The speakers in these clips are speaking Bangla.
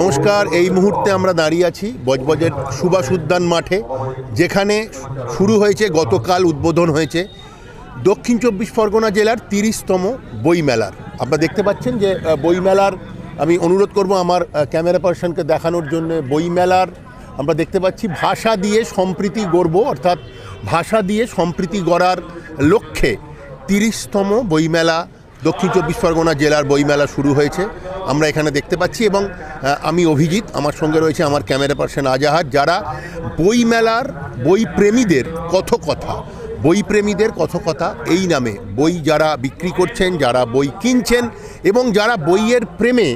নমস্কার, এই মুহূর্তে আমরা দাঁড়িয়ে আছি বজবজের সুভাষ উদ্যান মাঠে, যেখানে শুরু হয়েছে, গতকাল উদ্বোধন হয়েছে দক্ষিণ চব্বিশ পরগনা জেলার তিরিশতম বইমেলার আপনারা দেখতে পাচ্ছেন যে বইমেলার আমি অনুরোধ করব আমার ক্যামেরা পার্সনকে দেখানোর জন্য। বইমেলার আমরা দেখতে পাচ্ছি ভাষা দিয়ে সম্প্রীতি গড়ব, অর্থাৎ ভাষা দিয়ে সম্প্রীতি গড়ার লক্ষ্যে তিরিশতম বইমেলা দক্ষিণ চব্বিশ পরগনা জেলার বইমেলা শুরু হয়েছে। আমরা এখানে দেখতে পাচ্ছি এবং আমি অভিজিৎ, আমার সঙ্গে রয়েছে আমার ক্যামেরা পার্সন আজাহার, যারা বইমেলার বই প্রেমীদের কথকথা বই প্রেমীদের কথকথা এই নামে বই যারা বিক্রি করছেন, যারা বই কিনছেন এবং যারা বইয়ের প্রেমে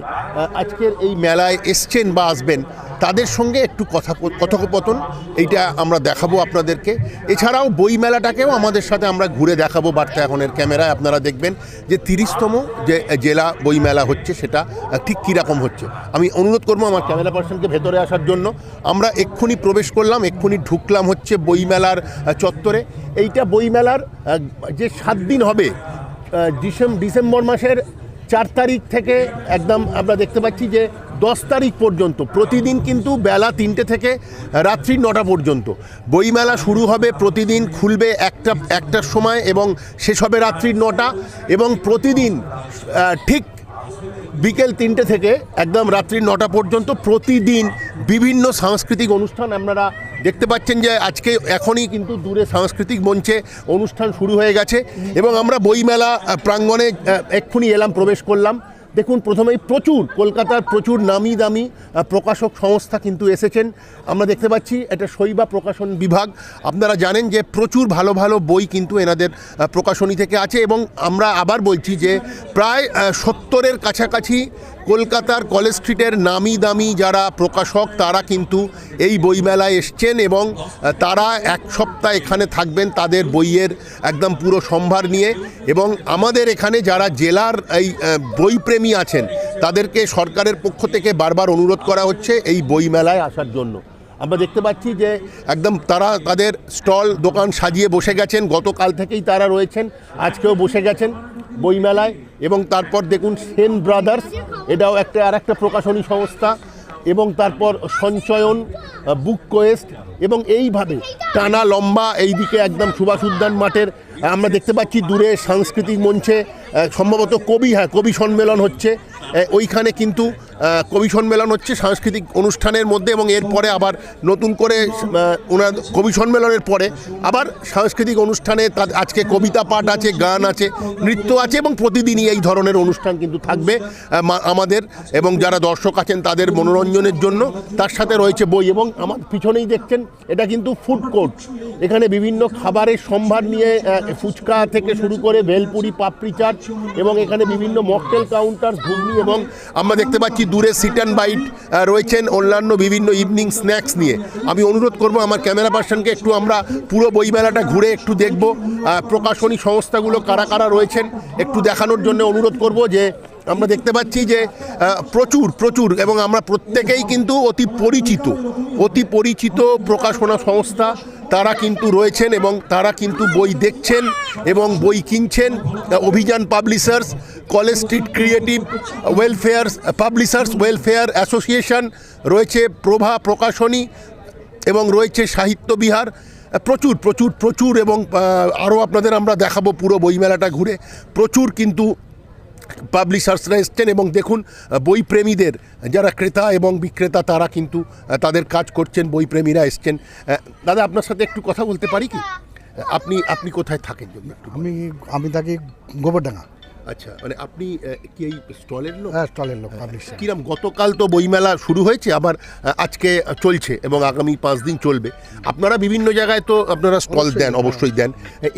আজকের এই মেলায় এসছেন বা আসবেন তাদের সঙ্গে একটু কথা কথোপকথন, এইটা আমরা দেখাবো আপনাদেরকে। এছাড়াও বই মেলাটাকেও আমাদের সাথে আমরা ঘুরে দেখাবো বার্তা এখনের ক্যামেরায়, আপনারা দেখবেন যে তিরিশতম যে জেলা বই মেলা হচ্ছে সেটা ঠিক কীরকম হচ্ছে। আমি অনুরোধ করব আমার ক্যামেরা পার্সনকে ভেতরে আসার জন্য। আমরা এক্ষুনি প্রবেশ করলাম, এক্ষুনি ঢুকলাম হচ্ছে বইমেলার চত্বরে। এইটা বইমেলার যে সাত দিন হবে ডিসেম্বর মাসের চার তারিখ থেকে একদম আমরা দেখতে পাচ্ছি যে দশ তারিখ পর্যন্ত, প্রতিদিন কিন্তু বেলা তিনটে থেকে রাত্রি নটা পর্যন্ত। বইমেলা শুরু হবে প্রতিদিন, খুলবে একটা, একটার সময় এবং শেষ হবে রাত্রি নটা এবং প্রতিদিন ঠিক বিকেল তিনটে থেকে একদম রাত্রি নটা পর্যন্ত প্রতিদিন বিভিন্ন সাংস্কৃতিক অনুষ্ঠান আপনারা দেখতে পাচ্ছেন যে আজকে এখনই কিন্তু দূরে সাংস্কৃতিক মঞ্চে অনুষ্ঠান শুরু হয়ে গেছে এবং আমরা বইমেলা প্রাঙ্গণে এক্ষুনি এলাম, প্রবেশ করলাম। দেখুন, প্রথমেই প্রচুর, কলকাতার প্রচুর নামি দামি প্রকাশক সংস্থা কিন্তু এসেছেন। আমরা দেখতে পাচ্ছি, এটা শৈবা প্রকাশন বিভাগ। আপনারা জানেন যে প্রচুর ভালো ভালো বই কিন্তু এনাদের প্রকাশনী থেকে আছে এবং আমরা আবার বলছি যে প্রায় সত্তরের কাছাকাছি কলকাতার কলেজ স্ট্রিটের নামি দামি যারা প্রকাশক, তারা কিন্তু এই বইমেলায় এসছেন এবং তারা এক সপ্তাহ এখানে থাকবেন তাদের বইয়ের একদম পুরো সম্ভার নিয়ে এবং আমাদের এখানে যারা জেলার এই বইপ্রেমী আছেন, তাদেরকে সরকারের পক্ষ থেকে বারবার অনুরোধ করা হচ্ছে এই বইমেলায় আসার জন্য। আমরা দেখতে পাচ্ছি যে একদম তারা তাদের স্টল, দোকান সাজিয়ে বসে গেছেন, গতকাল থেকেই তারা রয়েছেন, আজকেও বসে গেছেন বইমেলায়। এবং তারপর দেখুন সেন ব্রাদার্স, এটাও একটা আর একটা প্রকাশনী সংস্থা, এবং তারপর সঞ্চয়ন বুক কোয়েস্ট, এবং এইভাবে টানা লম্বা এইদিকে একদম সুভাষ উদ্যান মাঠের আমরা দেখতে পাচ্ছি দূরে সাংস্কৃতিক মঞ্চে সম্ভবত কবি হ্যাঁ কবি সম্মেলন হচ্ছে। ওইখানে কিন্তু কবি সম্মেলন হচ্ছে সাংস্কৃতিক অনুষ্ঠানের মধ্যে এবং এরপরে আবার নতুন করে ওনার কবি সম্মেলনের পরে আবার সাংস্কৃতিক অনুষ্ঠানে আজকে কবিতা পাঠ আছে, গান আছে, নৃত্য আছে এবং প্রতিদিনই এই ধরনের অনুষ্ঠান কিন্তু থাকবে আমাদের এবং যারা দর্শক আছেন তাদের মনোরঞ্জনের জন্য। তার সাথে রয়েছে বই এবং আমার পিছনেই দেখছেন, এটা কিন্তু ফুড কোর্ট এখানে বিভিন্ন খাবারের সম্ভার নিয়ে ফুচকা থেকে শুরু করে ভেলপুরি, পাপড়ি চাট এবং এখানে বিভিন্ন মকটেল কাউন্টার, ঘুগনি এবং আমরা দেখতে পাচ্ছি দূরে সিট অ্যান্ড বাইট রয়েছেন অন্যান্য বিভিন্ন ইভিনিং স্ন্যাক্স নিয়ে। আমি অনুরোধ করব আমার ক্যামেরা পার্সনকে একটু আমরা পুরো বইমেলাটা ঘুরে একটু দেখব। প্রকাশনী সংস্থাগুলো কারা কারা রয়েছেন একটু দেখানোর জন্য অনুরোধ করব যে আমরা দেখতে পাচ্ছি যে প্রচুর প্রচুর, এবং আমরা প্রত্যেকেই কিন্তু অতি পরিচিত অতি পরিচিত প্রকাশনা সংস্থা। তারা কিন্তু রয়েছেন এবং তারা কিন্তু বই দেখছেন এবং বই কিনছেন। Abhijan publishers, college street creative welfare publishers, welfare association, রয়েছে প্রভা প্রকাশনী এবং রয়েছে সাহিত্য বিহার। প্রচুর প্রচুর প্রচুর এবং আরও আপনাদের আমরা দেখাবো পুরো বইমেলাটা ঘুরে। প্রচুর কিন্তু পাবলিশার্সরা এসছেন এবং দেখুন বইপ্রেমীদের বই প্রেমীদের যারা ক্রেতা এবং বিক্রেতা, তারা কিন্তু তাদের কাজ করছেন বই প্রেমীরা এসছেন দাদা, আপনার সাথে একটু কথা বলতে পারি কি? আপনি আপনি কোথায় থাকেন? আমি আমি থাকি গোবরডাঙ্গা। আচ্ছা মানে আপনি কি এই স্টলের লোক? হ্যাঁ স্টলের লোক পাবলিশার কিরম গতকাল তো বইমেলা শুরু হয়েছে আবার আজকে চলছে এবং আগামী পাঁচ দিন চলবে। আপনারা বিভিন্ন জায়গায় তো আপনারা স্টল দেন অবশ্যই দেন।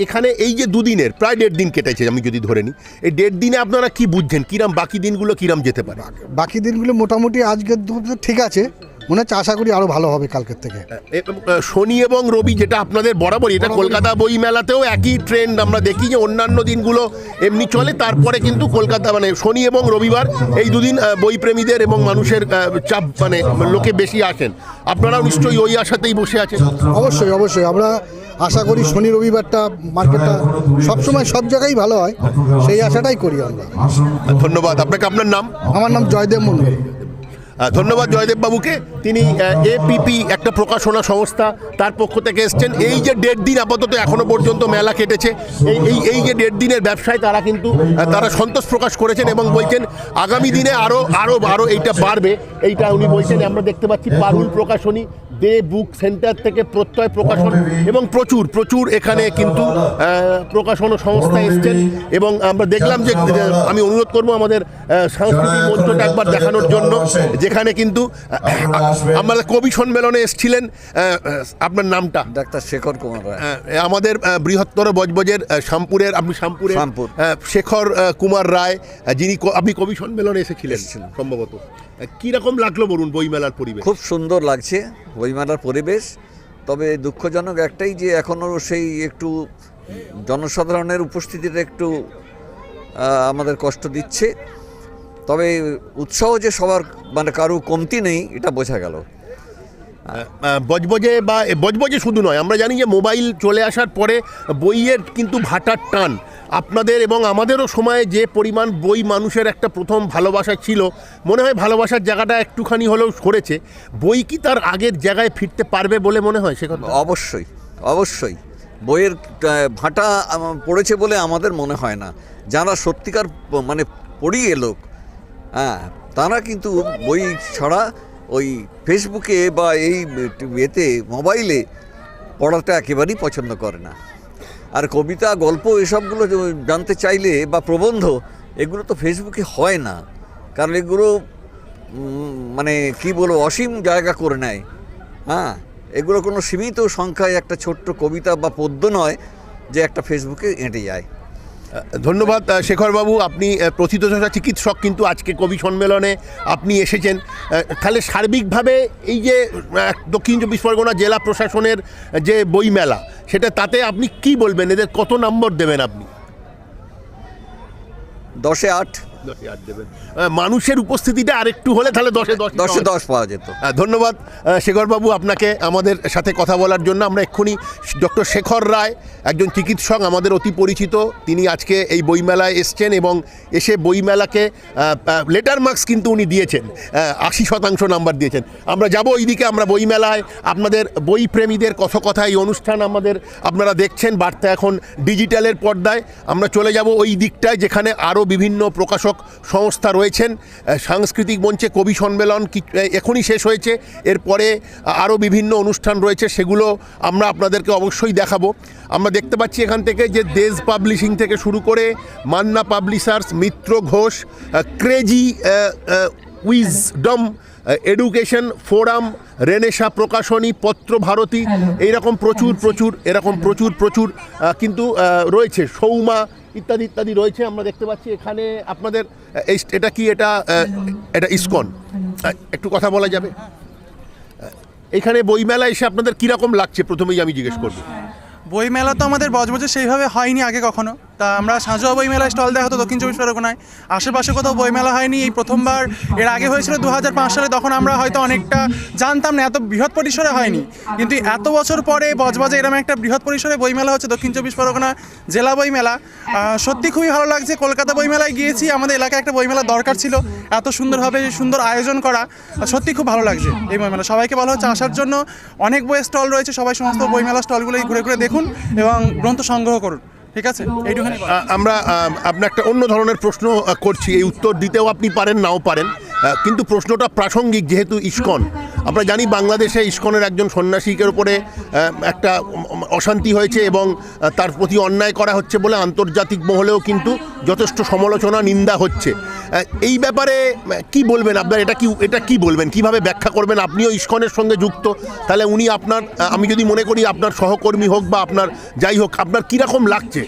এখানে এই যে দুদিনের প্রায় দেড় দিন কেটেছে আমি যদি ধরে নিই এই দেড় দিনে আপনারা কি বুঝছেন? কিরাম বাকি দিনগুলো কিরাম যেতে পারে? বাকি দিনগুলো মোটামুটি আজকের ঠিক আছে। মনে হচ্ছে আশা করি আরও ভালো হবে কালকের থেকে। শনি এবং রবি যেটা আপনাদের বরাবরই এটা কলকাতা বই মেলাতেও একই ট্রেন্ড আমরা দেখি যে অন্যান্য দিনগুলো এমনি চলে তারপরে কিন্তু কলকাতা মানে শনি এবং রবিবার এই দুদিন আহ, বই প্রেমীদের এবং মানুষের চাপ মানে লোকে বেশি আসেন। আপনারাও নিশ্চয়ই ওই আশাতেই বসে আছেন। অবশ্যই অবশ্যই। আমরা আশা করি শনি রবিবারটা মার্কেটটা সবসময় সব জায়গায় ভালো হয়। সেই আশাটাই করি আমরা। ধন্যবাদ। আপনাকে আপনার নাম? আমার নাম জয়দেব মন্ডল ধন্যবাদ জয়দেব বাবুকে। তিনি এপিপি একটা প্রকাশনা সংস্থা, তার পক্ষ থেকে এসছেন। এই যে দেড় দিন আপাতত এখনও পর্যন্ত মেলা কেটেছে, এই এই এই যে দেড় দিনের ব্যবসায় তারা কিন্তু তারা সন্তোষ প্রকাশ করেছেন এবং বলছেন, আগামী দিনে আরও আরও আরও এইটা বাড়বে। এইটা উনি বলছেন, আমরা দেখতে পাচ্ছি পারুল প্রকাশনী দে বুক সেন্টার থেকে প্রত্যয় প্রকাশন এবং প্রচুর প্রচুর এখানে কিন্তু প্রকাশন সংস্থা এসছেন এবং আমরা দেখলাম যে যে আমি অনুরোধ করব আমাদের সাংস্কৃতিক মঞ্চটা একবার দেখানোর জন্য যেখানে কিন্তু আমাদের কবি সম্মেলনে এসছিলেন আপনার নামটা? ডাক্তার শেখর কুমার রায়। আমাদের বৃহত্তর বজবজের শামপুরের আপনি শামপুরের শামপুর। শেখর কুমার রায় যিনি আপনি কবি সম্মেলনে এসেছিলেন। সম্ভবত। কীরকম লাগল বলুন বইমেলার পরিবেশ? খুব সুন্দর লাগছে বইমেলার পরিবেশ, তবে দুঃখজনক একটাই যে এখনও সেই একটু জনসাধারণের উপস্থিতিটা একটু আমাদের কষ্ট দিচ্ছে। তবে উৎসাহ যে সবার মানে কারও কমতি নেই, এটা বোঝা গেল। বজবজে বা বজবজে শুধু নয়, আমরা জানি যে মোবাইল চলে আসার পরে বইয়ের কিন্তু ভাটার টান। আপনাদের এবং আমাদেরও সময়ে যে পরিমাণ বই মানুষের একটা প্রথম ভালোবাসা ছিল, মনে হয় ভালোবাসার জায়গাটা একটুখানি হলেও সরেছে। বই কি তার আগের জায়গায় ফিরতে পারবে বলে মনে হয় সে কথা অবশ্যই অবশ্যই। বইয়ের ভাটা পড়েছে বলে আমাদের মনে হয় না। যারা সত্যিকার মানে পড়িয়ে লোক হ্যাঁ তারা কিন্তু বই ছাড়া ওই ফেসবুকে বা এই এতে, মোবাইলে পড়াটা একেবারেই পছন্দ করে না। আর কবিতা, গল্প এসবগুলো জানতে চাইলে বা প্রবন্ধ, এগুলো তো ফেসবুকে হয় না। কারণ এগুলো মানে কি বলব, অসীম জায়গা করে নেয়। হ্যাঁ এগুলো কোনো সীমিত সংখ্যায় একটা ছোট্ট কবিতা বা পদ্য নয় যে একটা ফেসবুকে এঁটে যায়। ধন্যবাদ শেখরবাবু। আপনি প্রথিত চর্চা চিকিৎসক, কিন্তু আজকে কবি সম্মেলনে আপনি এসেছেন। তাহলে সার্বিকভাবে এই যে দক্ষিণ চব্বিশ পরগনা জেলা প্রশাসনের যে বইমেলা, সেটা তাতে আপনি কি বলবেন? এদের কত নম্বর দেবেন আপনি? দশে আট। মানুষের উপস্থিতিটা আরেকটু হলে তাহলে দশে দশ দশে দশ পাওয়া যেত। ধন্যবাদ শেখরবাবু আপনাকে আমাদের সাথে কথা বলার জন্য। আমরা এক্ষুনি ডক্টর শেখর রায় একজন চিকিৎসক আমাদের অতি পরিচিত তিনি আজকে এই বইমেলায় এসছেন এবং এসে বইমেলাকে লেটার মার্কস কিন্তু উনি দিয়েছেন আশি শতাংশ নাম্বার দিয়েছেন। আমরা যাব ওইদিকে আমরা বইমেলায় আপনাদের বই প্রেমীদের কথা কথা এই অনুষ্ঠান আমাদের আপনারা দেখছেন বার্তা এখন ডিজিটালের পর্দায়। আমরা চলে যাব ওই দিকটায় যেখানে আরও বিভিন্ন প্রকাশক সংস্থা রয়েছেন সাংস্কৃতিক মঞ্চে কবি সম্মেলন কি- এখনই শেষ হয়েছে। এরপরে আরও বিভিন্ন অনুষ্ঠান রয়েছে সেগুলো আমরা আপনাদেরকে অবশ্যই দেখাবো। আমরা দেখতে পাচ্ছি এখান থেকে যে দেশ পাবলিশিং থেকে শুরু করে Manna publishers Mitra Ghosh crazy wisdom education forum renaissance Prakashani Patra Bharati এইরকম প্রচুর প্রচুর এরকম প্রচুর প্রচুর কিন্তু রয়েছে সৌমা ইত্যাদি ইত্যাদি রয়েছে আমরা দেখতে পাচ্ছি এখানে আপনাদের এই- এটা কি? এটা এটা ইসকন। একটু কথা বলা যাবে? এখানে বইমেলা এসে আপনাদের কীরকম লাগছে? প্রথমেই আমি জিজ্ঞেস করব। বইমেলা তো আমাদের বজবজে সেইভাবে হয়নি আগে কখনো। তা আমরা সাঁজোয়া বইমেলা স্টল দেখা হতো দক্ষিণ চব্বিশ পরগনায়। আশেপাশে কোথাও বইমেলা হয়নি, এই প্রথমবার। এর আগে হয়েছিল দু হাজার পাঁচ সালে, তখন আমরা হয়তো অনেকটা জানতাম না, এত বৃহৎ পরিসরে হয়নি। কিন্তু এত বছর পরে বজবজে এরকম একটা বৃহৎ পরিসরে বইমেলা হচ্ছে দক্ষিণ চব্বিশ পরগনা জেলা বইমেলা। সত্যি খুবই ভালো লাগছে, কলকাতা বইমেলায় গিয়েছি, আমাদের এলাকায় একটা বইমেলা দরকার ছিল, এত সুন্দরভাবে সুন্দর আয়োজন করা, সত্যি খুব ভালো লাগছে এই বইমেলা। সবাইকে ভালো হচ্ছে আসার জন্য অনেক বইয়ের স্টল রয়েছে, সবাই সমস্ত বইমেলা স্টলগুলোই ঘুরে ঘুরে দেখুন এবং গ্রন্থ সংগ্রহ করুন। ঠিক আছে? আমরা আপনার একটা অন্য ধরনের প্রশ্ন করছি। এই উত্তর দিতেও আপনি পারেন, নাও পারেন। কিন্তু প্রশ্নটা প্রাসঙ্গিক যেহেতু ইস্কন। আমরা জানি বাংলাদেশে ইস্কনের একজন সন্ন্যাসীকের উপরে একটা অশান্তি হয়েছে এবং তার প্রতি অন্যায় করা হচ্ছে বলে আন্তর্জাতিক মহলেও কিন্তু যথেষ্ট সমালোচনা, নিন্দা হচ্ছে। এই ব্যাপারে কি বলবেন আপনার? এটা কি এটা কি বলবেন? কীভাবে ব্যাখ্যা করবেন? আপনিও ইস্কনের সঙ্গে যুক্ত। তাহলে উনি আপনার আমি যদি মনে করি আপনার সহকর্মী হোক বা আপনার যাই হোক, আপনার কীরকম লাগছে?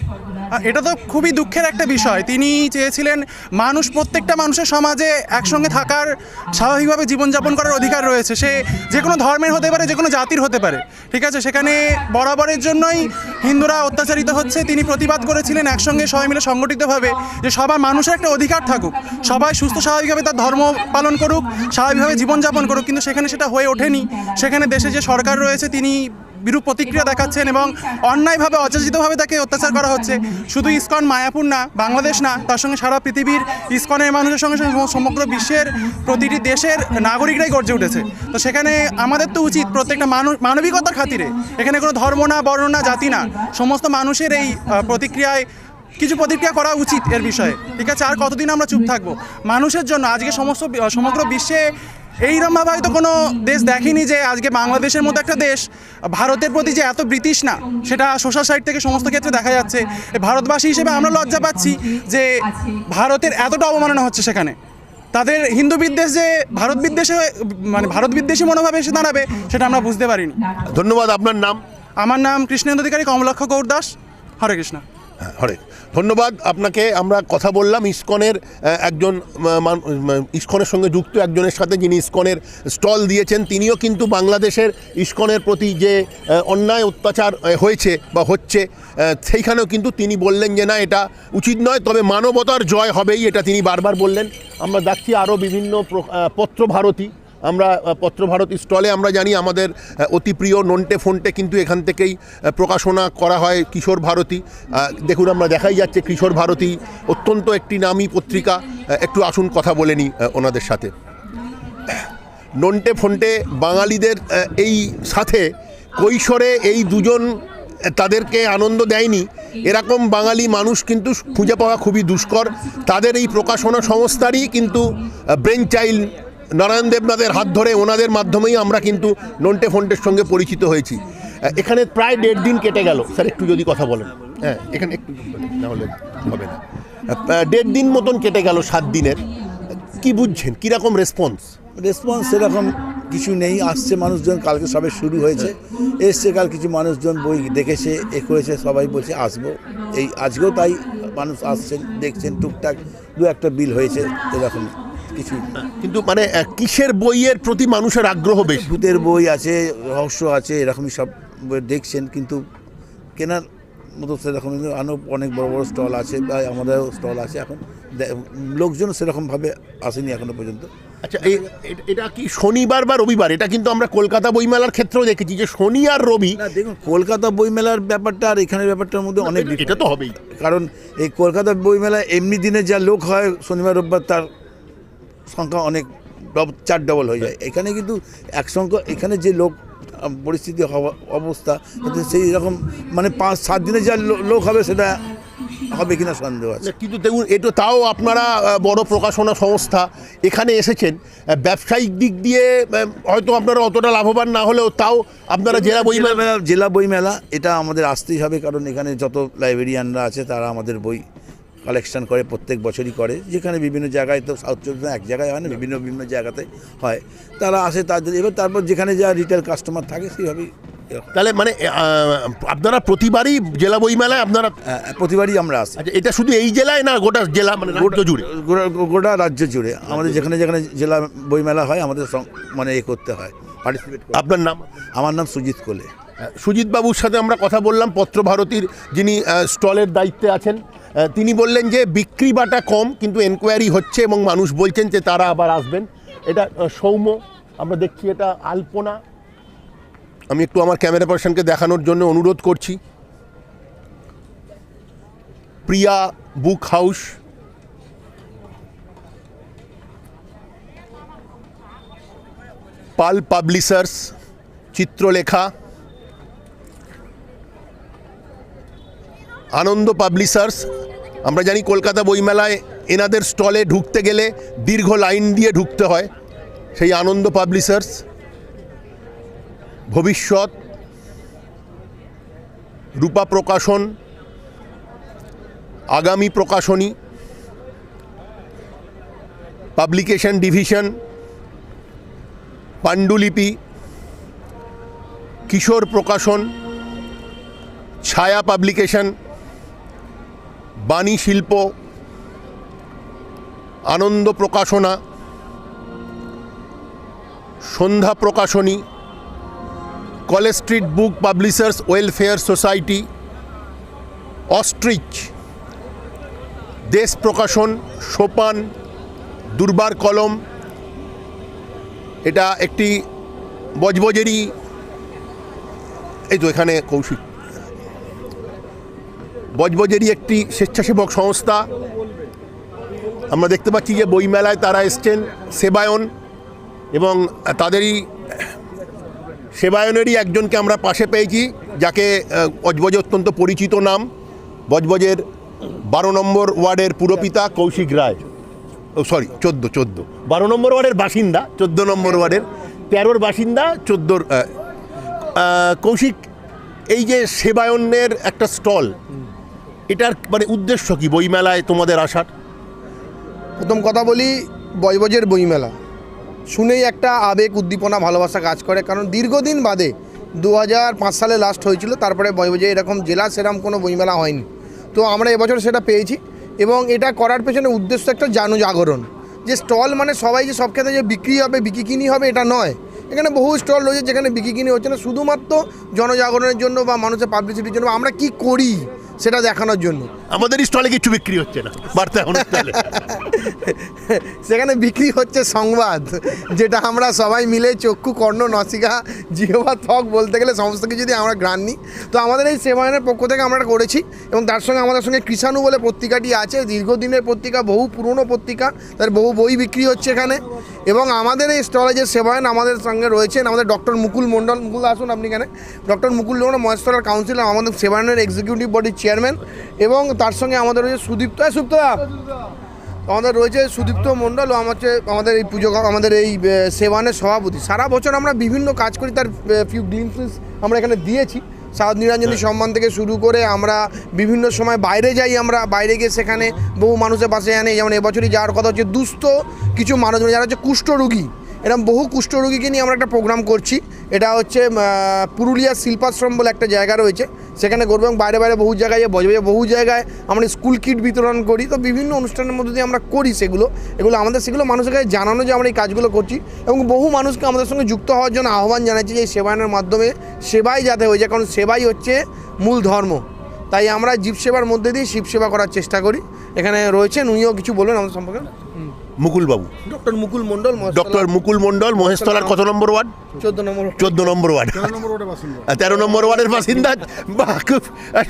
এটা তো খুবই দুঃখের একটা বিষয়। তিনি চেয়েছিলেন মানুষ প্রত্যেকটা মানুষের সমাজে একসঙ্গে থাকার স্বাভাবিকভাবে জীবনযাপন করার অধিকার রয়েছে। সে যে কোনো ধর্মের হতে পারে, যে কোনো জাতির হতে পারে। ঠিক আছে? সেখানে বরাবরের জন্যই হিন্দুরা অত্যাচারিত হচ্ছে। তিনি প্রতিবাদ করেছিলেন একসঙ্গে সবাই মিলে সংগঠিতভাবে যে সবার মানুষের একটা অধিকার থাকুক। সবাই সুস্থ স্বাভাবিকভাবে তার ধর্ম পালন করুক, স্বাভাবিকভাবে জীবনযাপন করুক। কিন্তু সেখানে সেটা হয়ে ওঠেনি। সেখানে দেশে যে সরকার রয়েছে, তিনি বিরূপ প্রতিক্রিয়া দেখাচ্ছেন এবং অন্যায়ভাবে, অযাচিতভাবে তাকে অত্যাচার করা হচ্ছে। শুধু ইস্কন মায়াপুর না, বাংলাদেশ না, তার সঙ্গে সারা পৃথিবীর ইস্কনের মানুষের সঙ্গে সমগ্র বিশ্বের প্রতিটি দেশের নাগরিকরাই গর্জে উঠেছে। তো সেখানে আমাদের তো উচিত প্রত্যেকটা মানুষ মানবিকতার খাতিরে। এখানে কোনো ধর্ম না, বর্ণ না, জাতি না, সমস্ত মানুষের এই প্রতিক্রিয়ায় কিছু প্রতিক্রিয়া করা উচিত এর বিষয়ে। ঠিক আছে, আর কতদিন আমরা চুপ থাকব? মানুষের জন্য আজকে সমস্ত সমগ্র বিশ্বে এইরকমভাবে হয়তো কোনো দেশ দেখেনি যে আজকে বাংলাদেশের মতো একটা দেশ ভারতের প্রতি যে এত ব্রিটিশ না সেটা সোশ্যাল সাইড থেকে সমস্ত ক্ষেত্রে দেখা যাচ্ছে। ভারতবাসী হিসেবে আমরা লজ্জা পাচ্ছি যে ভারতের এতটা অবমাননা হচ্ছে সেখানে। তাদের হিন্দু বিদ্বেষ যে ভারত বিদ্বেষে মানে ভারত বিদ্বেষী মনোভাবে এসে দাঁড়াবে সেটা আমরা বুঝতে পারিনি। ধন্যবাদ আপনার নাম? আমার নাম কৃষ্ণেন্দু অধিকারী কমলক্ষ গৌর দাস। হরে কৃষ্ণ। হ্যাঁ, হরে। ধন্যবাদ। আপনাকে আমরা কথা বললাম ইস্কনের একজন ইসকনের সঙ্গে যুক্ত একজনের সাথে যিনি ইস্কনের স্টল দিয়েছেন তিনিও কিন্তু বাংলাদেশের ইস্কনের প্রতি যে অন্যায় অত্যাচার হয়েছে বা হচ্ছে সেইখানেও কিন্তু তিনি বললেন যে না এটা উচিত নয় তবে মানবতার জয় হবেই। এটা তিনি বারবার বললেন। আমরা দেখছি আরও বিভিন্ন পত্রভারতী। আমরা পত্রভারতী স্টলে আমরা জানি আমাদের অতি প্রিয় নন্টে ফোনটে কিন্তু এখান থেকেই প্রকাশনা করা হয় কিশোর ভারতী। দেখুন আমরা দেখাই যাচ্ছে কিশোর ভারতী, অত্যন্ত একটি নামী পত্রিকা। একটু আসুন কথা বলে নিই ওনাদের সাথে। নন্টে ফন্টে বাঙালিদের এই সাথে কৈশোরে এই দুজন তাদেরকে আনন্দ দেয়নি। এরকম বাঙালি মানুষ কিন্তু খুঁজে পাওয়া খুবই দুষ্কর। তাদের এই প্রকাশনা সংস্থারই কিন্তু ব্রেন চাইল্ড নারায়ণ দেবনাথের হাত ধরে ওনাদের মাধ্যমেই আমরা কিন্তু নন্টে ফন্টের সঙ্গে পরিচিত হয়েছি। এখানে প্রায় দেড় দিন কেটে গেল। স্যার, একটু যদি কথা বলেন। হ্যাঁ এখানে একটু নাহলে হবে না। দেড় দিন মতন কেটে গেল সাত দিনের। কি বুঝছেন? কীরকম রেসপন্স? রেসপন্স সেরকম কিছু নেই। আসছে মানুষজন, কালকে সবে শুরু হয়েছে। এসছে কাল কিছু মানুষজন, বই দেখেছে, এ করেছে, সবাই বলছে, আসব। এই আজকেও তাই মানুষ আসছেন, দেখছেন, টুকটাক দু একটা বিল হয়েছে এরকম। কিছু কিন্তু মানে কিসের বইয়ের প্রতি মানুষের আগ্রহ বেশি? ভূতের বই আছে রহস্য আছে এরকমই সব দেখছেন কিন্তু কেনার মতো সেরকম আরও অনেক বড় বড় স্টল আছে বা আমাদেরও স্টল আছে এখন। লোকজন সেরকমভাবে আসেনি এখনও পর্যন্ত। আচ্ছা এই এটা কি শনিবার বা রবিবার? এটা কিন্তু আমরা কলকাতা বইমেলার ক্ষেত্রেও দেখেছি যে শনি আর রবি দেখুন কলকাতা বইমেলার ব্যাপারটা আর এখানের ব্যাপারটার মধ্যে অনেক এটা তো হবেই। কারণ এই কলকাতা বইমেলায় এমনি দিনে যা লোক হয় শনিবার রোববার তার সংখ্যা অনেক ডব- চার ডবল হয়ে যায়। এখানে কিন্তু এক সংখ্যা এখানে যে লোক পরিস্থিতি অবস্থা সেই রকম মানে পাঁচ সাত দিনে যা লোক হবে সেটা হবে কিনা সন্দেহ আছে। কিন্তু দেখুন এটা তাও আপনারা বড় প্রকাশনা সংস্থা এখানে এসেছেন। ব্যবসায়িক দিক দিয়ে হয়তো আপনারা অতটা লাভবান না হলেও তাও আপনারা জেলা বইমেলা মেলা জেলা বই মেলা এটা আমাদের আসতেই হবে কারণ এখানে যত লাইব্রেরিয়ানরা আছে তারা আমাদের বই কালেকশন করে প্রত্যেক বছরই করে। যেখানে বিভিন্ন জায়গায় তো সাউথ চব্বিশ এক জায়গায় হয় না বিভিন্ন বিভিন্ন জায়গাতে হয়। তারা আসে তাদের এবার তারপর যেখানে যা রিটেল কাস্টমার থাকে সেইভাবেই তাহলে মানে আপনারা প্রতিবারই জেলা বইমেলায় আপনারা হ্যাঁ, প্রতিবারই আমরা আসি। আচ্ছা এটা শুধু এই জেলায় না গোটা জেলা মানে রাজ্য জুড়ে? গোটা রাজ্য জুড়ে। আমাদের যেখানে যেখানে জেলা বইমেলা হয় আমাদের মানে এ করতে হয় পার্টিসিপেট আপনার নাম? আমার নাম সুজিত কোলে। সুজিত বাবুর সাথে আমরা কথা বললাম পত্রভারতীর যিনি স্টলের দায়িত্বে আছেন। তিনি বললেন যে বিক্রি বাটা কম, কিন্তু এনকোয়ারি হচ্ছে এবং মানুষ বলছেন যে তারা আবার আসবেন। এটা সৌম্য, আমরা দেখছি এটা আলপনা। আমি একটু আমার ক্যামেরা পার্সনকে দেখানোর জন্য অনুরোধ করছি। Priya book house. Pal publishers, Chitralekha. Ananda publishers. আমরা জানি কলকাতা বইমেলায় এনাদের স্টলে ঢুকতে গেলে দীর্ঘ লাইন দিয়ে ঢুকতে হয় সেই আনন্দ পাবলিশার্স। ভবিষ্যৎ, রূপা প্রকাশন, আগামী প্রকাশনী, পাবলিকেশন ডিভিশন, পাণ্ডুলিপি, কিশোর প্রকাশন, ছায়া publication Bani Shilpa, Ananda Prakashana, Sandhya Prakashani, College Street Book Publishers Welfare Society, Ostrich, Desh Prakashan, Sopan, দুর্বার কলম, এটা একটি বজবজেরই, এই তো এখানে কৌশিক। বজবজেরই একটি স্বেচ্ছাসেবক সংস্থা। আমরা দেখতে পাচ্ছি যে বইমেলায় তারা এসছেন সেবায়ন এবং তাদেরই সেবায়নেরই একজনকে আমরা পাশে পেয়েছি, যাকে বজবজে অত্যন্ত পরিচিত নাম। বজবজের বারো নম্বর ওয়ার্ডের পুরপিতা কৌশিক রায়। ও, সরি, চোদ্দ চোদ্দ। বারো নম্বর ওয়ার্ডের বাসিন্দা, চোদ্দ নম্বর ওয়ার্ডের। তেরোর বাসিন্দা, চোদ্দোর কৌশিক, এই যে সেবায়নের একটা স্টল এটার মানে উদ্দেশ্য কি, বইমেলায় তোমাদের আসার? প্রথম কথা বলি, বজবজের বইমেলা। শুনেই একটা আবেগ, উদ্দীপনা, ভালোবাসা কাজ করে, কারণ দীর্ঘদিন বাদে দু হাজার পাঁচ সালে লাস্ট হয়েছিল, তারপরে বজবজে এরকম জেলা সেরকম কোনো বইমেলা হয়নি। তো আমরা এবছর সেটা পেয়েছি এবং এটা করার পেছনে উদ্দেশ্য একটা জানু জাগরণ যে স্টল মানে সবাই যে সব ক্ষেত্রে যে বিক্রি হবে, বিকিকিনি হবে, এটা নয়। এখানে বহু স্টল রয়েছে যেখানে বিকিকিনি হচ্ছে না। শুধুমাত্র জনজাগরণের জন্য বা মানুষের পাবলিসিটির জন্য আমরা কি করি? সেটা দেখানোর জন্য। আমাদের স্টলে কিছু বিক্রি হচ্ছে না বার্তা সেখানে বিক্রি হচ্ছে সংবাদ যেটা আমরা সবাই মিলে চক্ষু কর্ণ নসিকা জিহবা ত্বক বলতে গেলে সমস্ত কিছু দিয়ে আমরা গ্রান নিই। তো আমাদের এই সেবায়নের পক্ষ থেকে আমরা করেছি এবং তার সঙ্গে আমাদের সঙ্গে কৃষাণু বলে পত্রিকাটি আছে দীর্ঘদিনের পত্রিকা বহু পুরনো পত্রিকা তার বহু বই বিক্রি হচ্ছে এখানে। এবং আমাদের এই স্টলে যে সেবায়ন আমাদের সঙ্গে রয়েছেন আমাদের ডক্টর মুকুল মণ্ডল মুকুল আসুন আপনি এখানে। ডক্টর মুকুল মণ্ডল মহেশ্বরার কাউন্সিলর আমাদের সেবায়নের এক্সিকিউটিভ বডির চেয়ারম্যান এবং তার সঙ্গে আমাদের রয়েছে সুদীপ্ত। এই সুপ্তদা আমাদের রয়েছে সুদীপ্ত মণ্ডল ও আমার আমাদের এই পুজো আমাদের এই সেবানের সভাপতি। সারা বছর আমরা বিভিন্ন কাজ করি তার ফিউ গ্লিমসেস আমরা এখানে দিয়েছি। সাউথ নিরঞ্জনী সম্মান থেকে শুরু করে আমরা বিভিন্ন সময় বাইরে যাই আমরা বাইরে গিয়ে সেখানে বহু মানুষের পাশে আনে যেমন এবছরই যাওয়ার কথা হচ্ছে দুস্থ কিছু মানুষ যারা হচ্ছে কুষ্ঠরোগী। এরকম বহু কুষ্ঠরোগীকে নিয়ে আমরা একটা প্রোগ্রাম করছি। এটা হচ্ছে আহ, পুরুলিয়া শিল্পাশ্রম বলে একটা জায়গা রয়েছে। সেখানে করব এবং বাইরে বাইরে বহু জায়গায় বজে বজে বহু জায়গায় আমরা স্কুল কিট বিতরণ করি। তো বিভিন্ন অনুষ্ঠানের মধ্যে দিয়ে আমরা করি সেগুলো। এগুলো আমাদের সেগুলো মানুষের কাছে জানানো যে আমরা এই কাজগুলো করছি এবং বহু মানুষকে আমাদের সঙ্গে যুক্ত হওয়ার জন্য আহ্বান জানাচ্ছি যে এই সেবায়নের মাধ্যমে সেবাই যাতে হয়ে যায়। কারণ সেবাই হচ্ছে মূল ধর্ম। তাই আমরা জীব সেবার মধ্যে দিয়ে শিব সেবা করার চেষ্টা করি। এখানে রয়েছেন উনিও কিছু বলবেন আমাদের সম্পর্কে। মুকুল বাবু। ডক্টর মুকুল মণ্ডল ডক্টর মুকুল মণ্ডল মহেশতলার কত নম্বর ওয়ার্ড? চোদ্দ নম্বর চোদ্দ নম্বর ওয়ার্ড। তেরো নম্বর ওয়ার্ডের বাসিন্দা। বাহ, খুব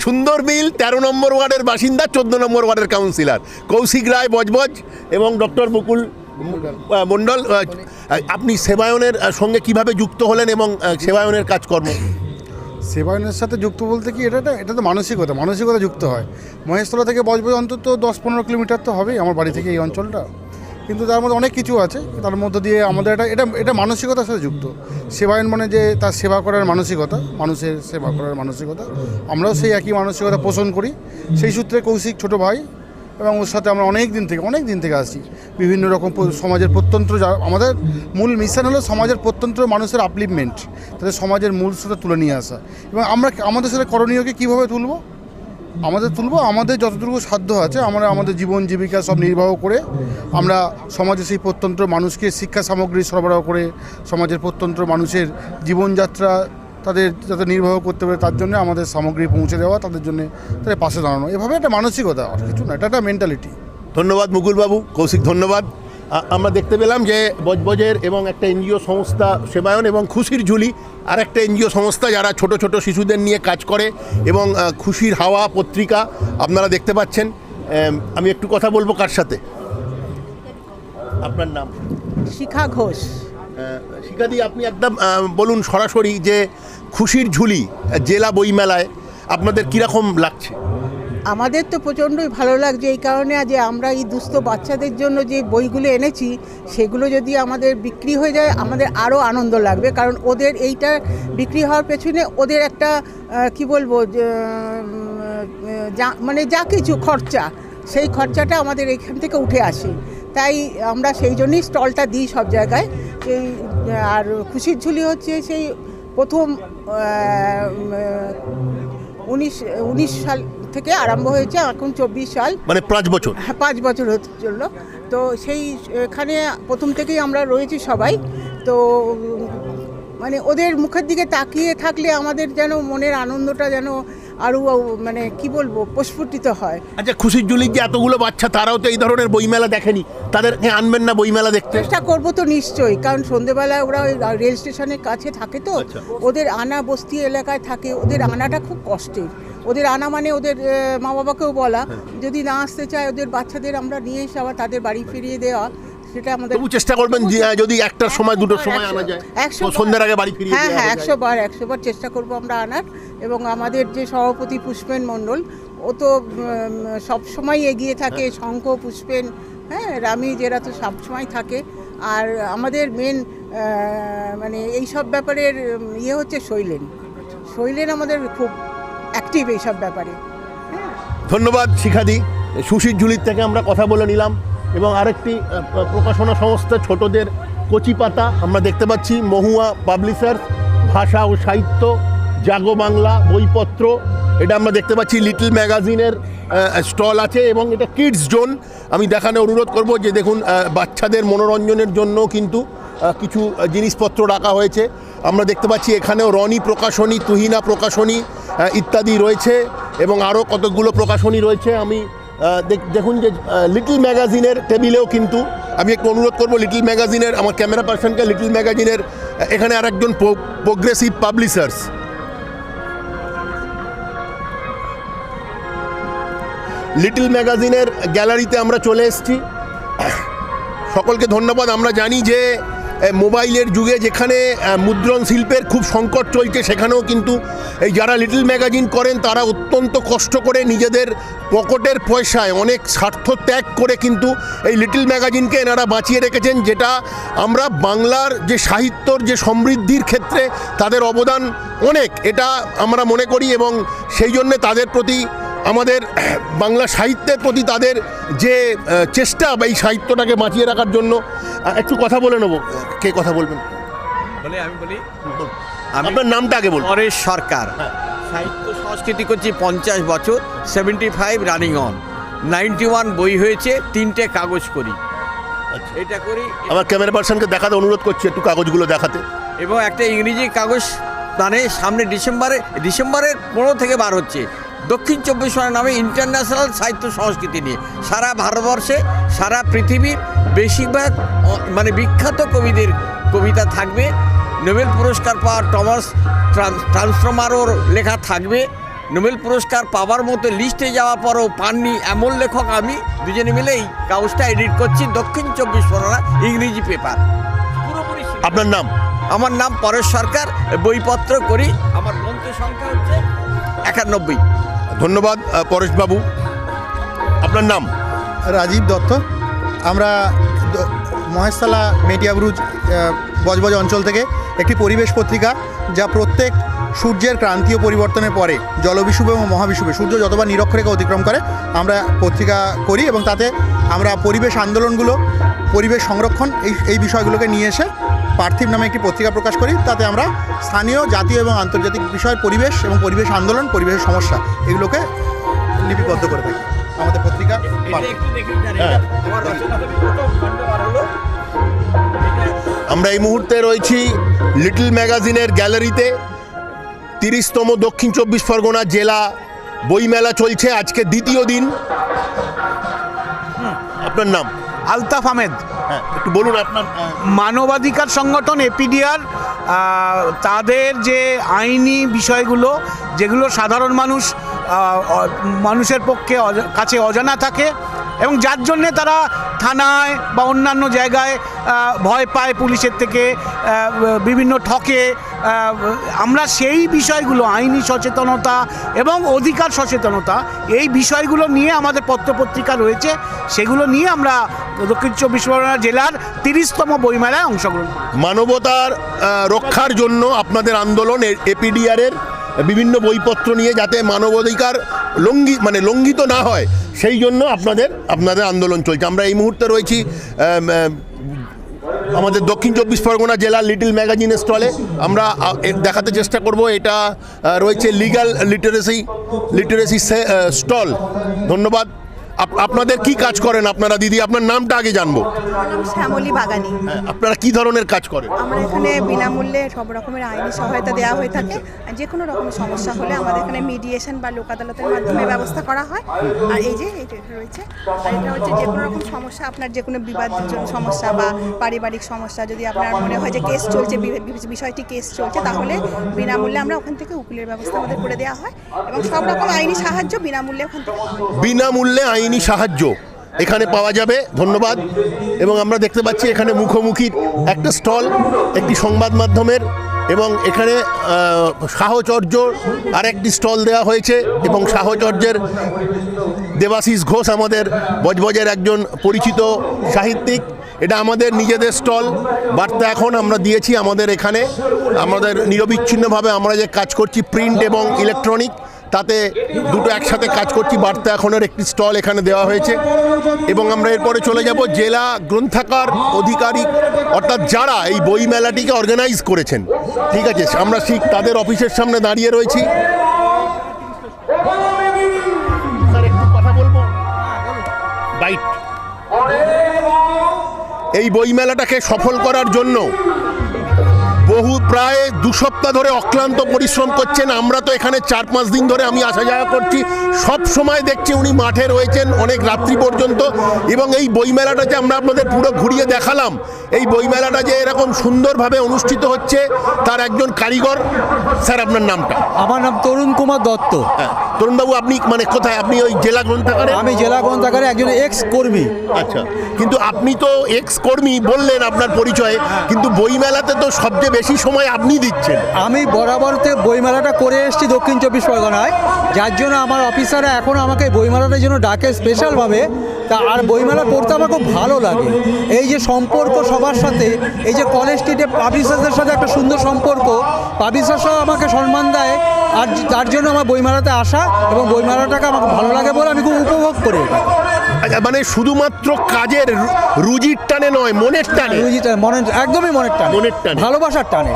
সুন্দর মিল তেরো নম্বর ওয়ার্ডের বাসিন্দা চোদ্দ নম্বর ওয়ার্ডের কাউন্সিলর কৌশিক রায় বজবজ এবং ডক্টর মুকুল মণ্ডল আপনি সেবায়নের সঙ্গে কীভাবে যুক্ত হলেন এবং সেবায়নের কাজকর্ম? সেবায়নের সাথে যুক্ত বলতে কি এটা এটা তো মানসিকতা মানসিকতা যুক্ত হয়। মহেশতলা থেকে বজবজ অন্তত দশ পনেরো কিলোমিটার তো হবেই আমার বাড়ি থেকে এই অঞ্চলটা। কিন্তু তার মধ্যে অনেক কিছু আছে। তার মধ্যে দিয়ে আমাদের এটা এটা এটা মানসিকতার সাথে যুক্ত। সেবায়ন মানে যে তার সেবা করার মানসিকতা, মানুষের সেবা করার মানসিকতা। আমরাও সেই একই মানসিকতা পোষণ করি। সেই সূত্রে কৌশিক ছোট ভাই এবং ওর সাথে আমরা অনেক দিন থেকে, অনেক দিন থেকে আসছি। বিভিন্ন রকম সমাজের প্রত্যন্ত আমাদের মূল মিশন হলো সমাজের প্রত্যন্ত মানুষের আপলিভমেন্ট তাদের সমাজের মূল স্রোতে তুলে নিয়ে আসা। এবং আমরা আমাদের সাথে করণীয়কে কীভাবে তুলবো? আমাদের তুলব, আমাদের যতটুকু সাধ্য আছে, আমরা আমাদের জীবন জীবিকা সব নির্বাহ করে আমরা সমাজে সেই প্রত্যন্ত মানুষকে শিক্ষা সামগ্রী সরবরাহ করে সমাজের প্রত্যন্ত মানুষের জীবনযাত্রা তাদের যাতে নির্বাহ করতে পারে, তার জন্য আমাদের সামগ্রী পৌঁছে দেওয়া, তাদের জন্য তাদের পাশে দাঁড়ানো। এভাবে একটা মানসিকতা, আর কিছু না, এটা একটা মেন্টালিটি ধন্যবাদ মুকুলবাবু, কৌশিক ধন্যবাদ। আমরা দেখতে পেলাম যে বজবজের এবং একটা এনজিও সংস্থা সেবায়ন এবং খুশির ঝুলি আর একটা এনজিও সংস্থা যারা ছোট ছোট শিশুদের নিয়ে কাজ করে এবং খুশির হাওয়া পত্রিকা আপনারা দেখতে পাচ্ছেন। আমি একটু কথা বলব কার সাথে? আপনার নাম? শিখা ঘোষ। শিখাদি আপনি একদম বলুন সরাসরি যে খুশির ঝুলি জেলা বইমেলায় আপনাদের কীরকম লাগছে? আমাদের তো প্রচণ্ডই ভালো লাগছে এই কারণে যে আমরা এই দুস্থ বাচ্চাদের জন্য যে বইগুলো এনেছি, সেগুলো যদি আমাদের বিক্রি হয়ে যায়, আমাদের আরও আনন্দ লাগবে। কারণ ওদের এইটা বিক্রি হওয়ার পেছনে ওদের একটা কি বলব, যা মানে যা কিছু খরচা, সেই খরচাটা আমাদের এখান থেকে উঠে আসে। তাই আমরা সেই জন্যই স্টলটা দিই সব জায়গায়। এই, আর খুশির ঝুলি হচ্ছে সেই প্রথম উনিশ উনিশ সাল থেকে আরম্ভ হয়েছে এখন চব্বিশ সাল। মানে পাঁচ বছর। হ্যাঁ, পাঁচ বছর হতে চলল। তো সেই এখানে প্রথম থেকেই আমরা রয়েছি সবাই। তো মানে ওদের মুখের দিকে তাকিয়ে থাকলে আমাদের যেন মনের আনন্দটা যেন আরও মানে কি বলব প্রস্ফুটিত হয়। আচ্ছা খুশির জুলির যে এতগুলো বাচ্চা তারাও তো এই ধরনের বইমেলা দেখেনি। তাদেরকে আনবেন না বইমেলা দেখতে? চেষ্টা করব তো নিশ্চয়ই কারণ সন্ধেবেলায় ওরা ওই রেল স্টেশনের কাছে থাকে তো। আচ্ছা। ওদের আনা বস্তি এলাকায় থাকে ওদের আনাটা খুব কষ্টের। ওদের আনা মানে ওদের মা বাবাকেও বলা যদি না আসতে চায় ওদের বাচ্চাদের আমরা নিয়ে এসে আবার তাদের বাড়ি ফিরিয়ে দেওয়া সেটা আমাদের তবু চেষ্টা করবেন যদি একটার সময় দুটোর সময় আনা যায় একশো সন্ধ্যার আগে বাড়ি ফিরিয়ে হ্যাঁ হ্যাঁ। একশো বার একশো বার চেষ্টা করব আমরা আনার। এবং আমাদের যে সভাপতি পুষ্পেন মণ্ডল ও তো সব সময় এগিয়ে থাকে হ্যাঁ। শঙ্খ পুষ্পেন হ্যাঁ রামিজ এরা তো সবসময় থাকে। আর আমাদের মেন মানে এই সব ব্যাপারের ইয়ে হচ্ছে শৈলেন। শৈলেন আমাদের খুব অ্যাক্টিভ এইসব ব্যাপারে। ধন্যবাদ শিখাদি। সুশীর ঝুলির থেকে আমরা কথা বলে নিলাম এবং আরেকটি প্রকাশনা সংস্থা ছোটদের কচি পাতা আমরা দেখতে পাচ্ছি, মহুয়া পাবলিশার ভাষা ও সাহিত্য, জাগো বাংলা, বইপত্র। এটা আমরা দেখতে পাচ্ছি, লিটল ম্যাগাজিনের স্টল আছে এবং এটা কিডস জোন। আমি দেখানো অনুরোধ করব যে দেখুন বাচ্চাদের মনোরঞ্জনের জন্য কিন্তু কিছু জিনিসপত্র রাখা হয়েছে। আমরা দেখতে পাচ্ছি এখানেও রনি প্রকাশনী, তুহিনা প্রকাশনী ইত্যাদি রয়েছে এবং আরও কতকগুলো প্রকাশনী রয়েছে। আমি দেখ- দেখুন যে লিটল ম্যাগাজিনের টেবিলেও কিন্তু আমি একটু অনুরোধ করব, লিটল ম্যাগাজিনের, আমার ক্যামেরা পার্সনকে লিটল ম্যাগাজিনের এখানে আর একজন প্রোগ্রেসিভ পাবলিশার্স লিটল ম্যাগাজিনের গ্যালারিতে আমরা চলে এসেছি। সকলকে ধন্যবাদ। আমরা জানি যে মোবাইলের যুগে যেখানে মুদ্রণ শিল্পের খুব সংকট চলছে, সেখানেও কিন্তু এই যারা লিটল ম্যাগাজিন করেন, তারা অত্যন্ত কষ্ট করে নিজেদের পকেটের পয়সায় অনেক স্বার্থ ত্যাগ করে কিন্তু এই লিটল ম্যাগাজিনকে এনারা বাঁচিয়ে রেখেছেন, যেটা আমরা বাংলার যে সাহিত্যর যে সমৃদ্ধির ক্ষেত্রে তাদের অবদান অনেক, এটা আমরা মনে করি এবং সেই জন্যে তাদের প্রতি আমাদের বাংলা সাহিত্যের প্রতি তাদের যে চেষ্টা বা এই সাহিত্যটাকে বাঁচিয়ে রাখার জন্য একটু কথা বলে নেব। কে কথা বলবেন? বলে আমি বলি? আপনার নামটা আগে বলুন। পরেশ সরকার। সাহিত্য সংস্কৃতি করছি পঞ্চাশ বছর seventy five running on ninety one বই হয়েছে তিনটে কাগজ করি। এটা করি। আমার ক্যামেরা পার্সনকে দেখাতে অনুরোধ করছি একটু কাগজগুলো দেখাতে। এবং একটা ইংরেজি কাগজ মানে সামনে ডিসেম্বরে ডিসেম্বরের পনেরো থেকে বার হচ্ছে। দক্ষিণ চব্বিশ পরগনা নামে ইন্টারন্যাশনাল সাহিত্য সংস্কৃতি নিয়ে। সারা ভারতবর্ষে সারা পৃথিবীর বেশিরভাগ মানে বিখ্যাত কবিদের কবিতা থাকবে। নোবেল পুরস্কার পাওয়া টমাস ট্রান্স- ট্রান্সফর্মারোর লেখা থাকবে। নোবেল পুরস্কার পাওয়ার মতো লিস্টে যাওয়ার পরও পাননি এমন লেখক আমি। দুজনে মিলে এই কাগজটা এডিট করছি দক্ষিণ চব্বিশ পরগনা ইংরেজি পেপার পুরোপুরি আপনার নাম? আমার নাম পরেশ সরকার বইপত্র করি। আমার গ্রন্থ সংখ্যা হচ্ছে একানব্বই। ধন্যবাদ পরেশবাবু। আপনার নাম? রাজীব দত্ত। আমরা মহেশতলা মেটিয়াব্রুজ বজবজ অঞ্চল থেকে একটি পরিবেশ পত্রিকা যা প্রত্যেক সূর্যের ক্রান্তীয় পরিবর্তনের পরে জলবিষুব এবং মহাবিষুবে, সূর্য যতবার নিরক্ষরেখা অতিক্রম করে, আমরা পত্রিকা করি এবং তাতে আমরা পরিবেশ আন্দোলনগুলো, পরিবেশ সংরক্ষণ এই এই বিষয়গুলোকে নিয়ে এসে পার্থিব নামে একটি পত্রিকা প্রকাশ করি তাতে আমরা স্থানীয় জাতীয় এবং আন্তর্জাতিক বিষয়ের পরিবেশ এবং পরিবেশ আন্দোলন পরিবেশের সমস্যা এগুলোকে লিপিবদ্ধ করে থাকি। আমাদের পত্রিকা। হ্যাঁ। আমার এই মুহূর্তে রয়েছি লিটল ম্যাগাজিনের গ্যালারিতে তিরিশতম দক্ষিণ চব্বিশ পরগনা জেলা বইমেলা চলছে। আজকে দ্বিতীয় দিন। আপনার নাম? আলতাফ আহমেদ। একটু বলুন আপনার মানবাধিকার সংগঠন, এপিডিআর তাদের যে আইনি বিষয়গুলো, যেগুলো সাধারণ মানুষ মানুষের পক্ষে কাছে অজানা থাকে এবং যার জন্যে তারা থানায় বা অন্যান্য জায়গায় ভয় পায় পুলিশের থেকে বিভিন্ন ঠকে আমরা সেই বিষয়গুলো, আইনি সচেতনতা এবং অধিকার সচেতনতা, এই বিষয়গুলো নিয়ে আমাদের পত্রপত্রিকা রয়েছে, সেগুলো নিয়ে আমরা দক্ষিণ চব্বিশ পরগনা জেলার তিরিশতম বইমেলায় অংশগ্রহণ মানবতার রক্ষার জন্য আপনাদের আন্দোলন এপিডিআরের বিভিন্ন বইপত্র নিয়ে যাতে মানবাধিকার লঙ্ঘি মানে লঙ্ঘিত না হয়, সেই জন্য আপনাদের আপনাদের আন্দোলন চলছে। আমরা এই মুহূর্তে রয়েছি আমাদের দক্ষিণ চব্বিশ পরগনা জেলার লিটল ম্যাগাজিন স্টলে আমরা দেখাতে চেষ্টা করব। এটা রয়েছে লিগাল লিটারেসি লিটারেসি স্টল। ধন্যবাদ। আপনাদের কি কাজ করেন আপনারা দিদি? আপনার নামটা আগে জানব। শ্যামলী বাগানি। হ্যাঁ, আপনারা কি ধরনের কাজ করেন? আমরা এখানে বিনামূল্যে সব রকমের আইনি সহায়তা দেওয়া হয়ে থাকে। যে কোনো রকমের সমস্যা হলে আমাদের এখানে মিডিয়েশন বা লোক আদালতের মাধ্যমে ব্যবস্থা করা হয়। আর এই যে এটা রয়েছে আর এটা হচ্ছে যে কোনো রকম সমস্যা আপনার যে কোনো বিবাদ সমস্যা বা পারিবারিক সমস্যা যদি আপনার মনে হয় যে কেস চলছে বিষয়টি কেস চলছে তাহলে বিনামূল্যে আমরা ওখান থেকে উকিলের ব্যবস্থা আমাদের করে দেওয়া হয়। এবং সব রকম আইনি সাহায্য বিনামূল্যে ওখান থেকে বিনামূল্যে আইনি সাহায্য। এখানে পাওয়া যাবে, ধন্যবাদ। এবং আমরা দেখতে পাচ্ছি এখানে মুখোমুখি একটা স্টল, একটি সংবাদ মাধ্যমের, এবং এখানে সাহচর্য আর একটি স্টল দেওয়া হয়েছে, এবং সাহচর্যের দেবাশিস ঘোষ আমাদের বজবজের একজন পরিচিত সাহিত্যিক। এটা আমাদের নিজেদের স্টল, বার্তা এখন আমরা দিয়েছি আমাদের এখানে। আমাদের নিরবিচ্ছিন্নভাবে আমরা যে কাজ করছি, প্রিন্ট এবং ইলেকট্রনিক তাতে দুটো একসাথে কাজ করছি। বার্তা এখনের একটি স্টল এখানে দেওয়া হয়েছে। এবং আমরা এরপরে চলে যাব জেলা গ্রন্থাগার অধিকারী, অর্থাৎ যারা এই বই মেলাটিকে অর্গানাইজ করেছেন। ঠিক আছে, আমরা ঠিক তাদের অফিসের সামনে দাঁড়িয়ে রয়েছি। বাইট। এই বইমেলাটাকে সফল করার জন্য বহু প্রায় দু সপ্তাহ ধরে অক্লান্ত পরিশ্রম করছেন। আমরা তো এখানে চার পাঁচ দিন ধরে আমি আসা যাওয়া করছি। সব সময় দেখছি উনি মাঠে রয়েছেন অনেক রাত্রি পর্যন্ত। এবং এই বইমেলাটা যে আমরা আপনাদের পুরো ঘুরিয়ে দেখালাম এই বইমেলাটা যে এরকম সুন্দরভাবে অনুষ্ঠিত হচ্ছে তার একজন কারিগর। স্যার আপনার নামটা? আমার নাম তরুণ কুমার দত্ত। হ্যাঁ। তরুণবাবু আপনি মানে কোথায়? আপনি ওই জেলা গ্রন্থাগারে? আমি জেলা গ্রন্থাগারে একজন এক্স কর্মী আচ্ছা। কিন্তু আপনি তো এক্স কর্মী বললেন আপনার পরিচয়ে কিন্তু বইমেলাতে তো সবচেয়ে বেশি সময় আপনি দিচ্ছেন। আমি বরাবরতে বইমেলাটা করে এসেছি দক্ষিণ চব্বিশ পরগনায়। যার জন্য আমার অফিসাররা এখন আমাকে বইমেলাটার জন্য ডাকে স্পেশালভাবে তা আর বইমেলা করতে আমার খুব ভালো লাগে। এই যে সম্পর্ক সবার সাথে এই যে কলেজ স্ট্রিটে পাবলিশার্সদের সাথে একটা সুন্দর সম্পর্ক পাবলিশার্সরাও আমাকে সম্মান দেয়। আর তার জন্য আমার বইমেলাতে আসা এবং বইমেলাটাকে আমাকে ভালো লাগে বলে আমি খুব উপভোগ করি মানে শুধুমাত্র কাজের রুজির টানে নয় মনের টানে। রুজিটা মনে একদমই মনের টানে। মনের টানে। ভালোবাসার টানে।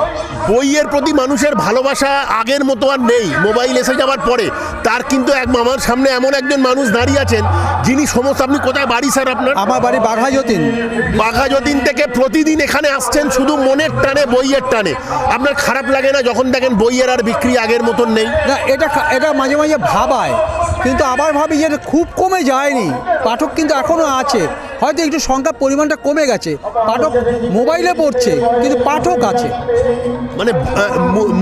বইয়ের প্রতি মানুষের ভালোবাসা আগের মতো আর নেই মোবাইল এসে যাওয়ার পরে। তার কিন্তু এক আমার সামনে এমন একজন মানুষ দাঁড়িয়ে আছেন যিনি সমস্ত আপনি কোথায় বাড়ি স্যার আপনার? আমার বাড়ি বাঘা যতীন। বাঘা যতীন থেকে প্রতিদিন এখানে আসছেন শুধু মনের টানে বইয়ের টানে। আপনার খারাপ লাগে না যখন দেখেন বইয়ের আর বিক্রি আগের মতন নেই? না এটা এটা মাঝে মাঝে ভাবায়। কিন্তু আবার ভাবি যে খুব কমে যায়নি। পাঠক কিন্তু এখনও আছে। হয়তো একটু সংখ্যা পরিমাণটা কমে গেছে। পাঠক মোবাইলে পড়ছে কিন্তু পাঠক আছে। মানে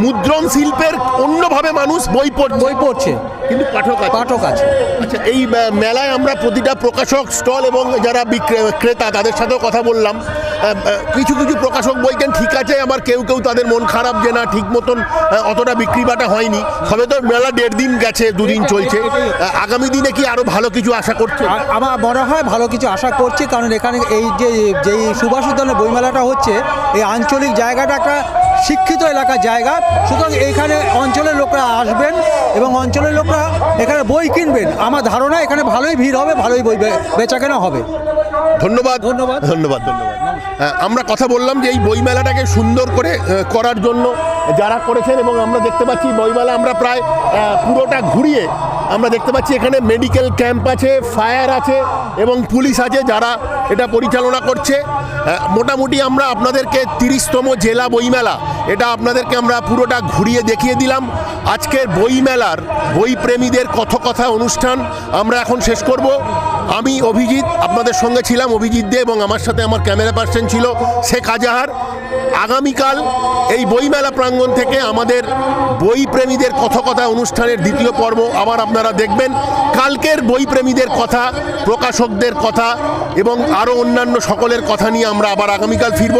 মুদ্রণ শিল্পের অন্যভাবে মানুষ বই পড়ছে। বই পড়ছে। কিন্তু পাঠক পাঠক আছে। আচ্ছা এই মেলায় আমরা প্রতিটা প্রকাশক স্টল এবং যারা ক্রেতা তাদের সাথেও কথা বললাম। কিছু কিছু প্রকাশক বলছেন ঠিক আছে আমার কেউ কেউ তাদের মন খারাপ যে না ঠিক মতন অতটা বিক্রি বাটা হয়নি। সবে তো মেলা দেড় দিন গেছে দুদিন চলছে। আগামী দিনে কি আরও ভালো কিছু আশা করছে আমার মনে হয় ভালো কিছু আশা করছি কারণ এখানে এই যে যেই সুভাষ উদ্যানের বইমেলাটা হচ্ছে এই আঞ্চলিক জায়গাটা একটা শিক্ষিত এলাকার জায়গা। সুতরাং এইখানে অঞ্চলের লোকরা আসবেন এবং অঞ্চলের লোকরা এখানে বই কিনবেন। আমার ধারণা এখানে ভালোই ভিড় হবে ভালোই বই বেচাকেনা হবে। ধন্যবাদ। ধন্যবাদ। ধন্যবাদ ধন্যবাদ। হ্যাঁ, আমরা কথা বললাম যে এই বইমেলাটাকে সুন্দর করে করার জন্য যারা করেছেন এবং আমরা দেখতে পাচ্ছি বইমেলা আমরা প্রায় পুরোটা ঘুরিয়ে আমরা দেখতে পাচ্ছি এখানে মেডিকেল ক্যাম্প আছে, ফায়ার আছে এবং পুলিশ আছে যারা এটা পরিচালনা করছে। মোটামুটি আমরা আপনাদেরকে তিরিশতম জেলা বইমেলা, এটা আপনাদেরকে আমরা পুরোটা ঘুরিয়ে দেখিয়ে দিলাম। আজকের বইমেলার বইপ্রেমীদের কথকথা অনুষ্ঠান আমরা এখন শেষ করব। আমি অভিজিৎ, আপনাদের সঙ্গে ছিলাম অভিজিৎ দে এবং আমার সাথে আমার ক্যামেরা পার্সন ছিল শেখ আজাহার। আগামীকাল এই বইমেলা প্রাঙ্গণ থেকে আমাদের বইপ্রেমীদের কথকথা অনুষ্ঠানের দ্বিতীয় পর্ব। আবার আপনারা দেখবেন কালকের বইপ্রেমীদের কথা, প্রকাশকদের কথা এবং আরও অন্যান্য সকলের কথা নিয়ে আমরা আবার আগামীকাল ফিরব।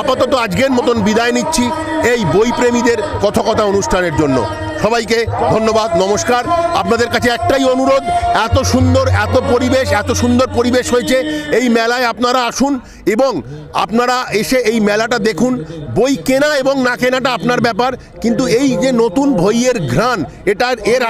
আপাতত আজকের মতন বিদায় নিচ্ছি এই বইপ্রেমীদের কথকথা অনুষ্ঠানের জন্য। সবাইকে ধন্যবাদ, নমস্কার। আপনাদের কাছে একটাই অনুরোধ, এত সুন্দর, এত পরিবেশ, এত সুন্দর পরিবেশ হয়েছে, এই মেলায় আপনারা আসুন এবং আপনারা এসে এই মেলাটা দেখুন। বই কেনা এবং না কেনাটা আপনার ব্যাপার, কিন্তু এই যে নতুন বইয়ের ঘ্রাণ এটার এর